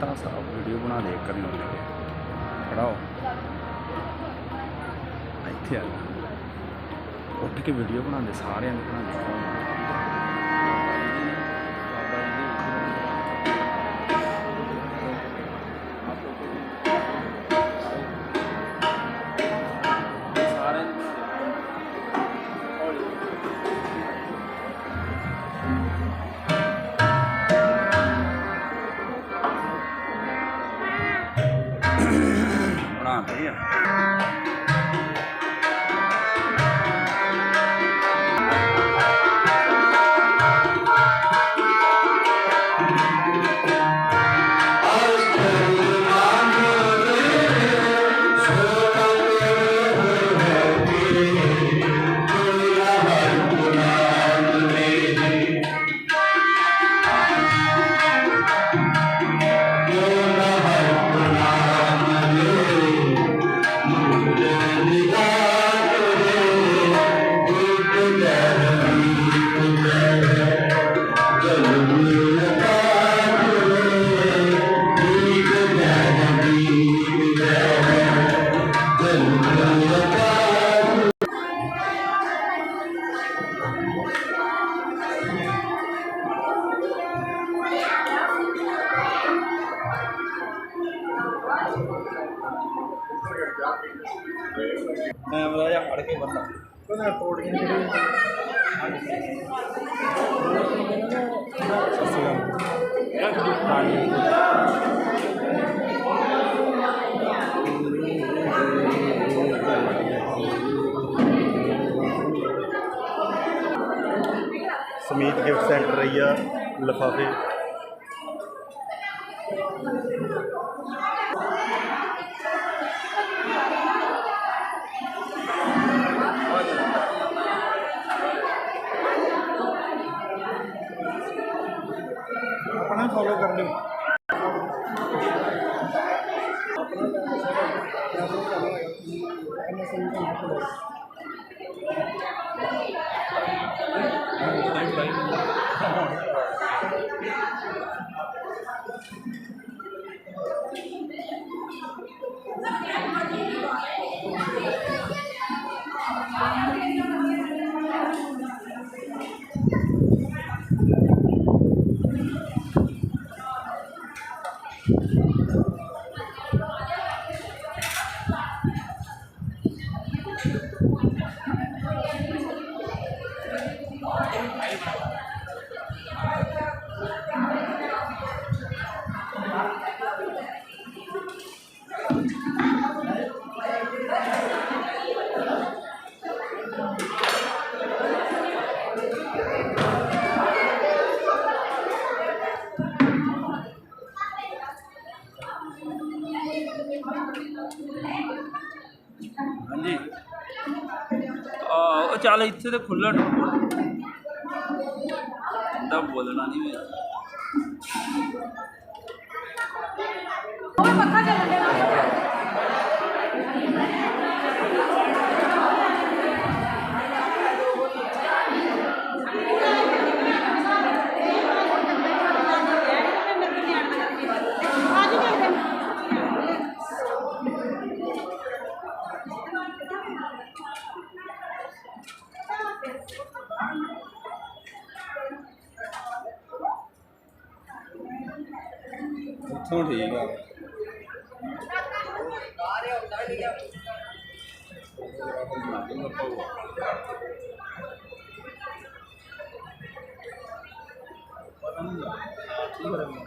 ਸਾਹਿਬ video ਬਣਾ ਦੇ ਕਰਨ ਨੂੰ ਲੱਗੇ ਖੜਾ ਇੱਥੇ ਆ ਉੱਠ ਕੇ ਵੀਡੀਓ ਬਣਾਉਂਦੇ, ਸਾਰਿਆਂ ਨੇ ਬਣਾਉਂਦੇ। ਮੈਂ ਬੜਾ ਜਿਹਾ ਫੜ ਕੇ ਬੰਦਾ। ਉਹਨਾਂ ਕੋਡੀਆਂ ਜਿਹੜੀਆਂ ਸਮੀਤ ਗਿਫਟ ਸੈਂਟਰ ਰਹੀ ਆ ਲਫਾਫੇ। Contactors. मला इथे ते खुल्लं डोकं बोलणार नाही ਇੱਥੋਂ ਠੀਕ ਆ Hare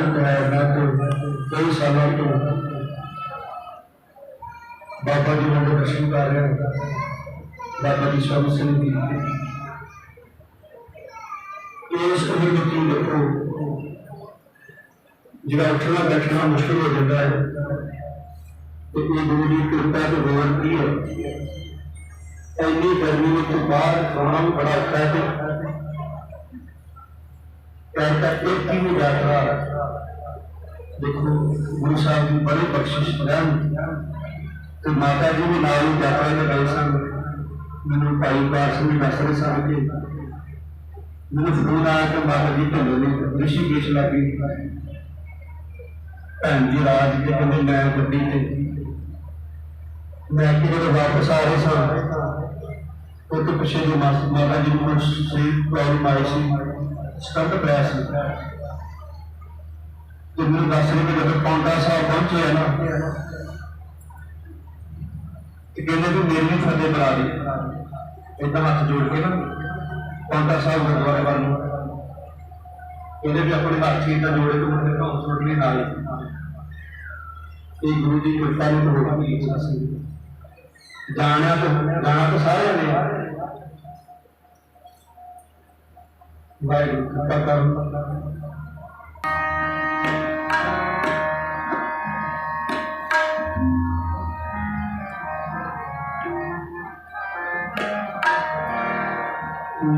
शादी कराया मैं तो कई सालों तो बाबा जी ने दर्शन कर रहे हैं बाबा जी स्वामी सिंह जी इस उम्र देखो जरा उठना बैठना मुश्किल हो जाता है तो ये गुरु जी कृपा तो भगवान की है इन्नी गर्मी में तो बाहर खाना भी बड़ा औखा है ਪੈਰ ਤੱਕ ਇੱਕ ਹੀ ਨਹੀਂ ਬੈਠ ਦੇਖੋ, ਗੁਰੂ ਸਾਹਿਬ ਦੀ ਬੜੀ ਬਖਸ਼ਿਸ਼ ਰਹਿਣ ਤੇ ਮਾਤਾ ਜੀ ਵੀ ਨਾਲ ਹੀ ਯਾਤਰਾ ਤੇ ਗਏ ਸਨ। ਮੈਨੂੰ ਭਾਈ ਬਾਸ ਸਿੰਘ ਦੱਸ ਰਹੇ ਸਨ ਕਿ ਮੈਨੂੰ ਫੋਨ ਆਇਆ ਕਿ ਮਾਤਾ ਜੀ ਢਿੱਲੋਂ ਨੇ, ਰਿਸ਼ੀਕੇਸ਼ ਲੱਗੀ। ਭੈਣ ਜੀ ਰਾਜ ਦੇ ਕਹਿੰਦੇ ਮੈਂ ਗੱਡੀ ਤੇ। ਮੈਂ ਕਿ ਜਦੋਂ ਵਾਪਸ ਆ ਰਹੇ ਸਾਂ। ਉਹ ਤੋਂ ਪਿੱਛੇ ਜੋ ਮਾਤਾ ਜੀ ਨੂੰ ਸੀ ਪ੍ਰੋਬਲਮ ਆਈ ਸੀ। ਸਟੰਟ ਪਿਆ ਸੀ। ਤੇ ਮੈਨੂੰ ਦੱਸ ਰਹੇ ਜਦੋਂ ਪੌਂਟਾ ਸਾਹਿਬ ਪਹੁੰਚੇ ਨਾ, ਤੇ ਕਹਿੰਦੇ ਵੀ ਮੇਰੀ ਵੀ ਫਤਿਹ ਬੁਲਾ ਦੇ। ਏਦਾਂ ਹੱਥ ਜੋੜ ਕੇ ਨਾ ਪੌਂਟਾ ਸਾਹਿਬ ਗੁਰਦੁਆਰੇ ਵੱਲ ਨੂੰ। ਕਹਿੰਦੇ ਵੀ ਆਪਣੇ ਹੱਥ ਹੀ ਜੋੜੇ ਤੋਂ ਮੁੰਡੇ ਤੋਂ ਸੁਣਨੇ ਨਾਲ ਇਹ ਗੁਰੂ ਦੀ ਕਿਰਪਾ ਨੇ ਹੋਣਾ ਵੀ ਸੀ। ਜਾਣਿਆ ਤਾਂ ਜਾਣਾ ਤਾਂ ਸਾਰਿਆਂ ਨੇ। bài quan tâm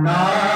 Nah.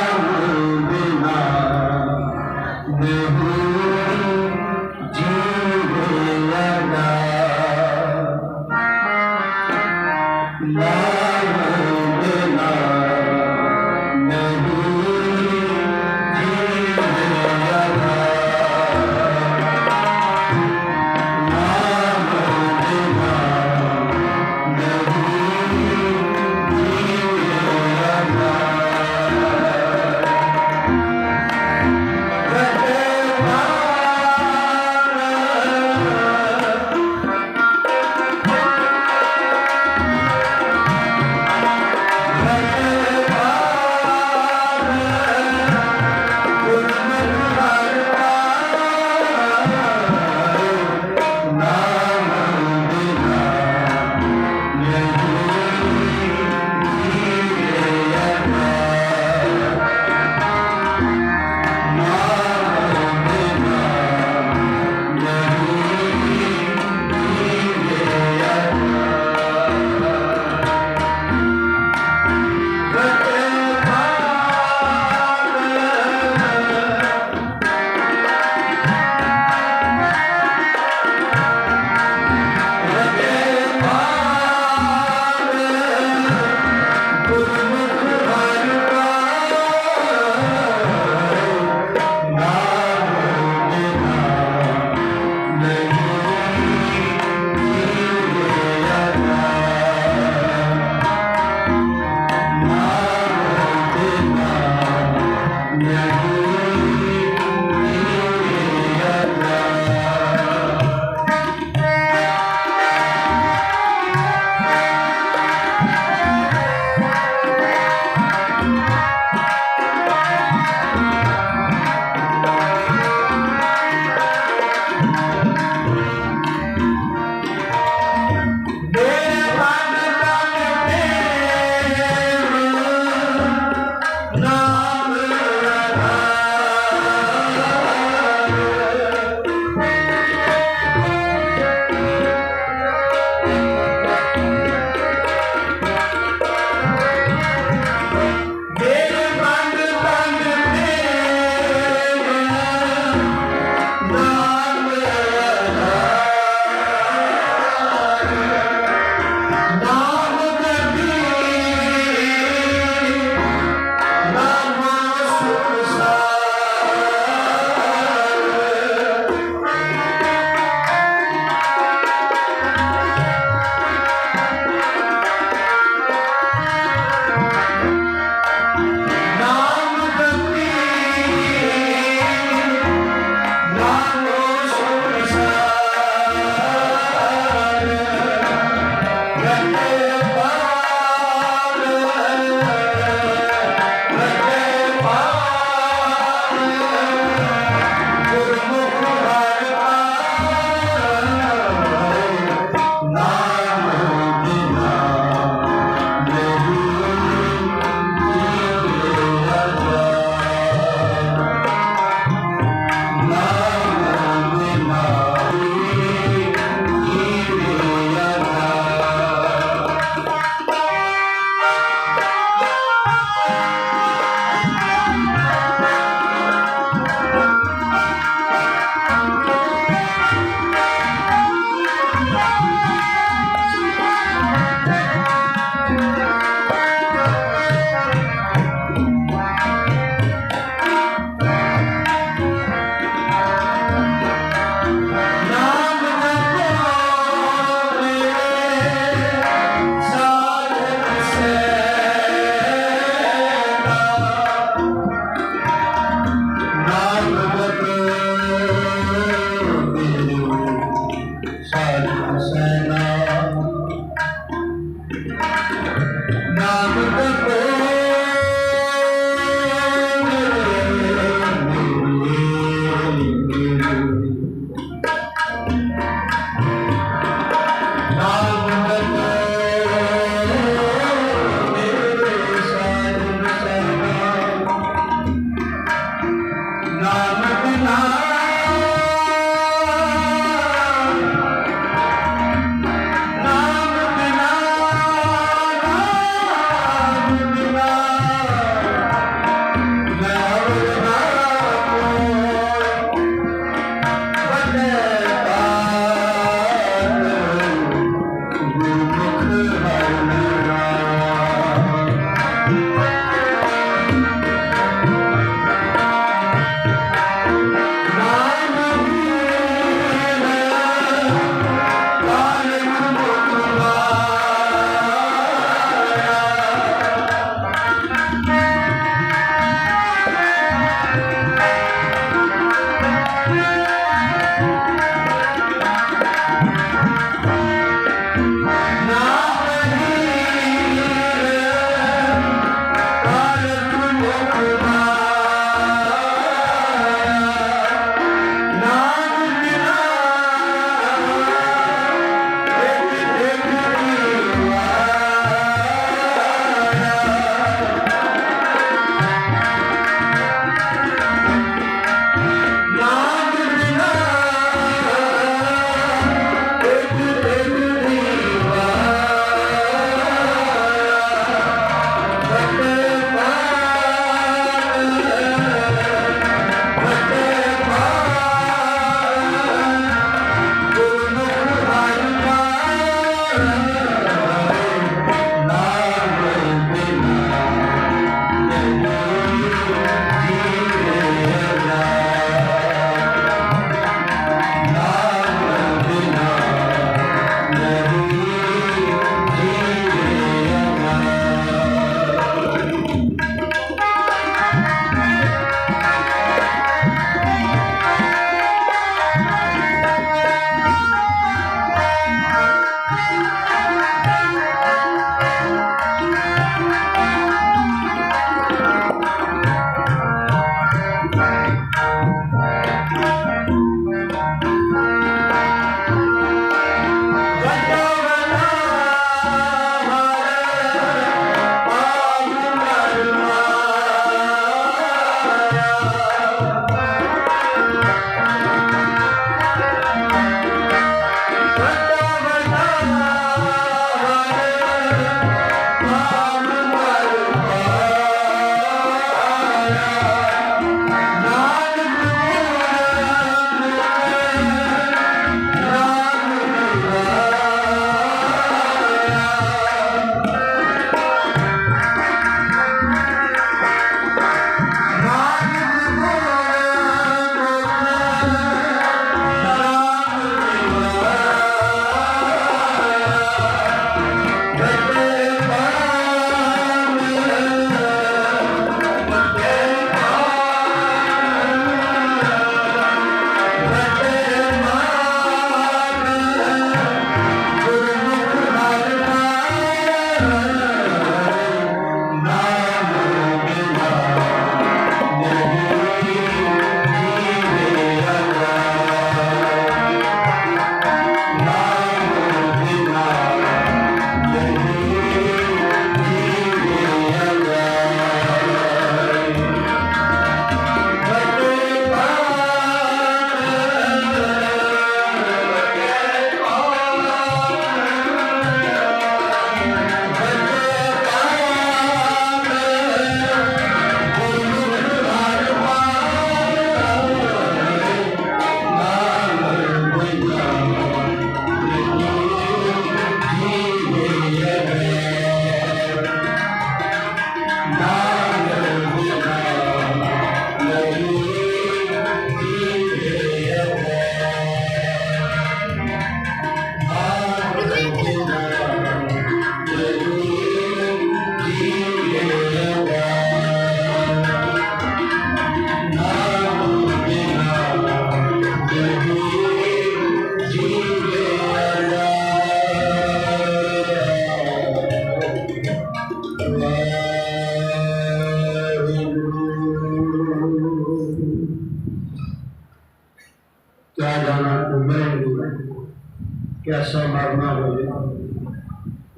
মুখ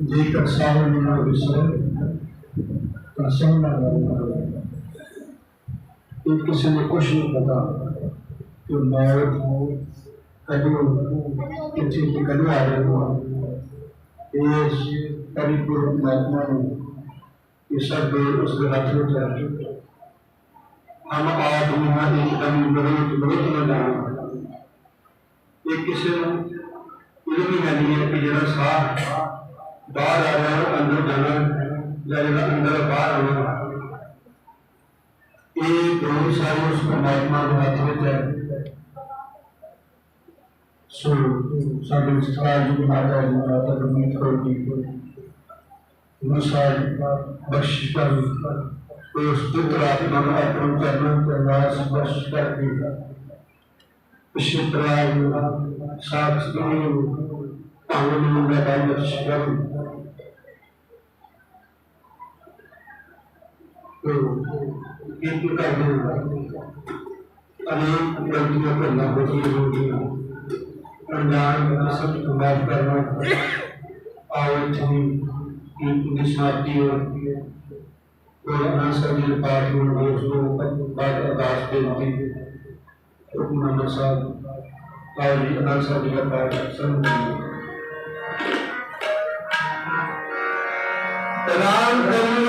ਜੇਕਰ ਸਾਹਮਣੇ ਨਾ ਵਿਸਰੇ ਤਾਂ ਸਾਹਮਣਾ ਮਰਨਾ ਇਹ ਕਿਸੇ ਨੂੰ ਕੁਛ ਨਹੀਂ ਪਤਾ ਕਿ ਮੌਤ ਕਦੋਂ ਕਿੱਥੇ ਕਿ ਕਦੋਂ ਆ ਜਾਏ ਇਸ ਪਰਿਪੂਰਨ ਪਰਮਾਤਮਾ ਨੂੰ ਇਹ ਸਭ ਉਸ ਦੇ ਹੱਥ ਵਿੱਚ ਹੈ। ਹਮ ਆਦਮੀ ਹਾਂ ਇੱਕਦਮ ਬਰੋਤ ਬਰੋਤ ਨਾ ਜਾਣਾ। ਇਹ ਕਿਸੇ ਨੂੰ ਇਹ ਨਹੀਂ ਹੈ ਕਿ ਜਿਹੜਾ ਸਾਹ ਬਾਹਰ ਆ ਰਿਹਾ ਉਹ ਅੰਦਰ ਜਾਣਾ ਜਾਂ ਜਿਹੜਾ ਅੰਦਰ ਬਾਹਰ ਆਉਣਾ ਇਹ ਦੋਨੋਂ ਸਾਰੇ ਉਸ ਪਰਮਾਤਮਾ ਦੇ ਹੱਥ ਵਿੱਚ ਹੈ ਸੋ ਸਾਡੇ ਵਿਚਕਾਰ ਜੋ ਮਾਤਾ ਜੀ ਮਾਤਾ ਗੁਰਮੀਤ ਕੌਰ ਜੀ ਉਹਨਾਂ ਸਾਰੇ ਬਖਸ਼ਿਸ਼ ਕਰ ਉਸ ਪੁੱਤਰ ਆਤਮਾ ਨੂੰ ਅਰਪਣ ਕਰਨਾ ਤੇ ਅਰਦਾਸ ਬਖਸ਼ ਕਰਕੇ ਪਿਛੇ ਪਰਿਵਾਰ ਨੂੰ ਸਾਥ ਨੂੰ ਭਾਵੇਂ ਨੂੰ ਮੈਂ ਬਾਈ ਬਖਸ਼ ਕਰਾਂ बिल्कुल करने तमाम गलतियों को लापरवाही होगी रमज़ान सब माफ़ करना और बिल्कुल समाप्ति होती है और सभी पाठ में दोस्तों बाद अरदास बेनती मोहम्मद साहब और अनार साहब का पाठ सब तमाम